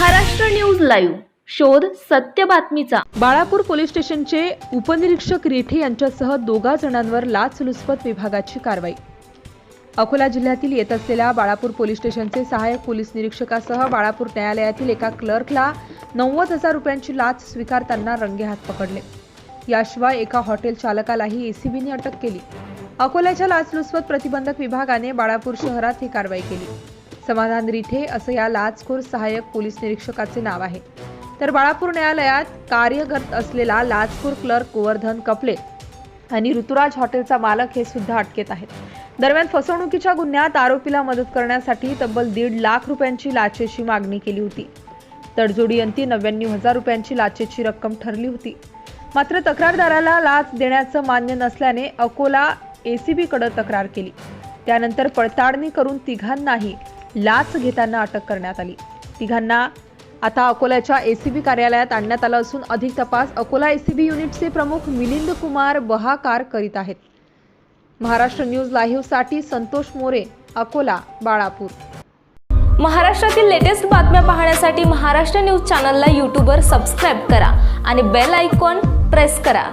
Maharashtra news live. शोध सत्य बातमीचा. बाळापूर पोलीस स्टेशनचे उपनिरीक्षक रेठे यांच्यासह दोघा जणांवर लाचलुचपत विभागाची कारवाई. अकोला जिल्ह्यातील येत असलेल्या बाळापूर पोलीस स्टेशनचे सहाय्यक पोलीस निरीक्षकासह बाळापूर न्यायालयातील एका क्लर्कला नव्वद हजार रुपयांची लाच स्वीकारताना रंगेहात पकडले. याशिवाय एका हॉटेल चालकालाही एसीबीने अटक केली. अकोल्याच्या लाचलुचपत प्रतिबंधक विभागाने बाळापूर शहरात ही कारवाई केली. समाधान रिठे असं या लाचखोर सहाय्यक पोलीस निरीक्षकाचे नाव आहे. तर बाळापूर न्यायालयात कार्यरत असलेला लाचखोर क्लर्क गोवर्धन कपले आणि ऋतुराज हॉटेलचा मालक हे सुद्धा अटकेत आहेत. दरम्यान फसवणुकीच्या गुन्ह्यात आरोपीला मदत करण्यासाठी तब्बल दीड लाख रुपयांची लाचेची मागणी केली होती. तडजोडीअंती नव्याण्णव हजार रुपयांची लाचेची रक्कम ठरली होती. मात्र तक्रारदाराला लाच देण्याचं मान्य नसल्याने अकोला एसीबीकडे तक्रार केली. त्यानंतर पडताळणी करून तिघांनाही लाच घेताना अटक करण्यात आली. तिघांना आता अकोल्याच्या एसीबी कार्यालयात आणण्यात आलं असून अधिक तपास अकोला एसीबी युनिटचे प्रमुख मिलिंद कुमार बहाकार करीत आहेत. महाराष्ट्र न्यूज लाईव्हसाठी संतोष मोरे अकोला बाळापूर. महाराष्ट्रातील लेटेस्ट बातम्या पाहण्यासाठी महाराष्ट्र न्यूज चॅनलला यूट्यूबवर सबस्क्राईब करा आणि बेल आयकॉन प्रेस करा.